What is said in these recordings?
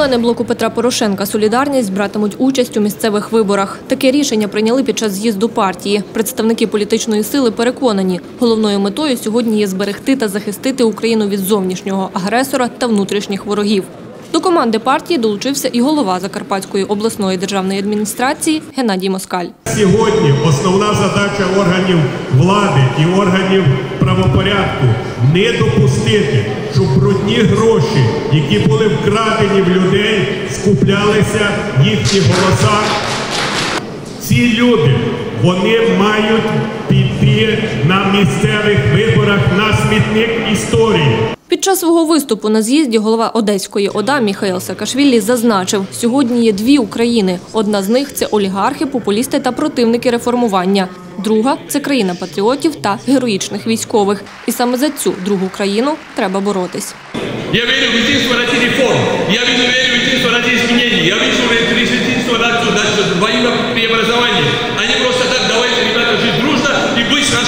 Члени блоку Петра Порошенка Солідарність братимуть участь у місцевих виборах. Таке рішення прийняли під час з'їзду партії. Представники політичної сили переконані, головною метою сьогодні є зберегти та захистити Україну від зовнішнього агресора та внутрішніх ворогів. До команди партії долучився і голова Закарпатської обласної державної адміністрації Геннадій Москаль. Сьогодні основна задача органів влади і органів правопорядку не допустити, щоб брудні гроші, які були вкрадені в людей, скуплялися їхні голоса. Ці люди вони мають піти на місцевих виборах на смітник історії. Під час свого виступу на з'їзді голова Одеської ОДА Міхаїл Саакашвілі зазначив, сьогодні є дві України. Одна з них це олігархи, популісти та противники реформування. Друга це країна патріотів та героїчних військових. І саме за цю другу країну треба боротись. Я верю в ради реформ. Я верю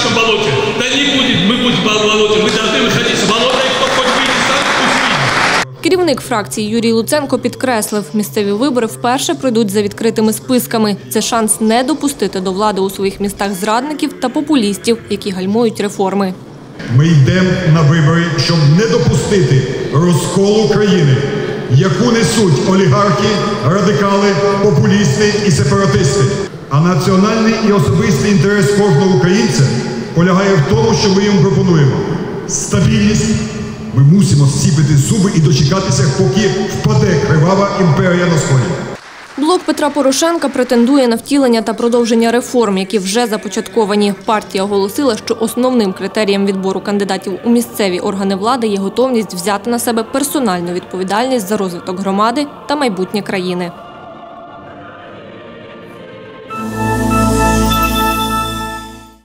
нашем болоте. Да не будет, мы будем в болоте. Мы должны выходить с болота, и кто хоть выйдет сам, пусть выйдет. Керівник фракції Юрій Луценко підкреслив, місцеві вибори вперше пройдуть за відкритими списками. Це шанс не допустити до влади у своїх містах зрадників та популістів, які гальмують реформи. Ми йдемо на вибори, щоб не допустити розколу країни, яку несуть олігархи, радикали, популісти і сепаратисти. А національний і особистий інтерес кожного українця полягає в тому, що ми їм пропонуємо стабільність. Ми мусимо зціпити зуби і дочекатися, поки впаде кривава імперія на сході. Блок Петра Порошенка претендує на втілення та продовження реформ, які вже започатковані. Партія оголосила, що основним критерієм відбору кандидатів у місцеві органи влади є готовність взяти на себе персональну відповідальність за розвиток громади та майбутнє країни.